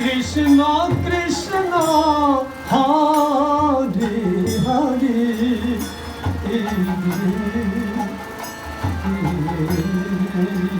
Krishna Krishna Hare Hare Thank you.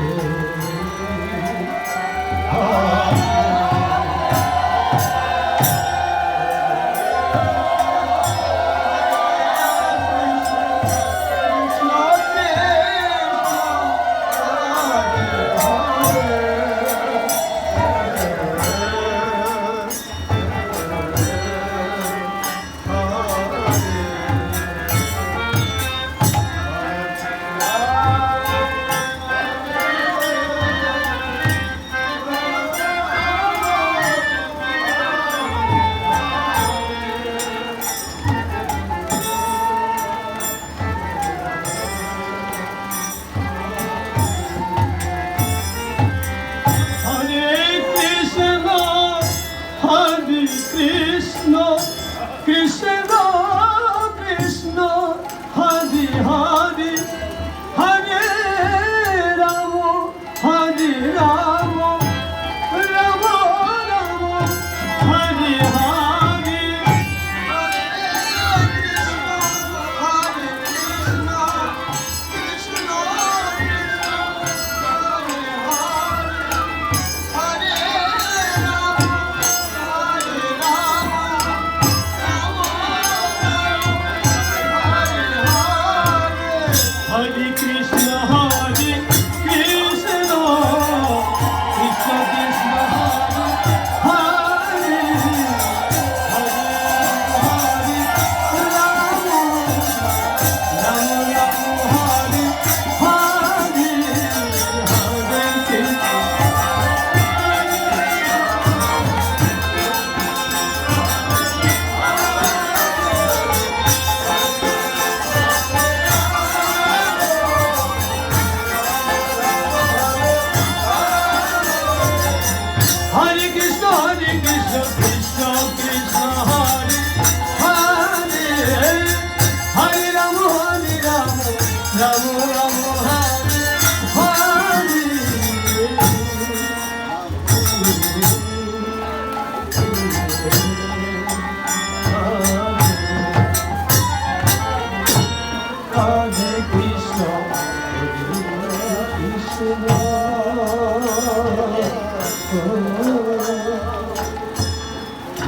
Yeah.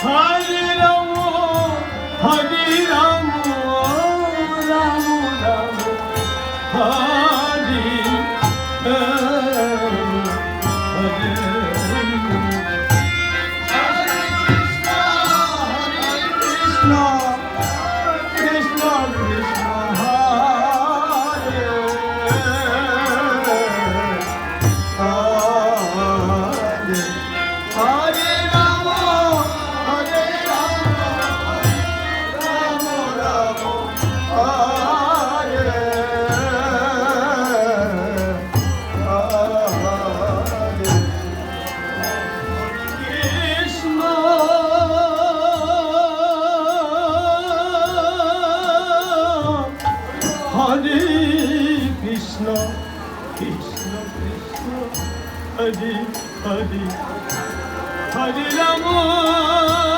Halil Amu, Halil hadi hadi Hadi laman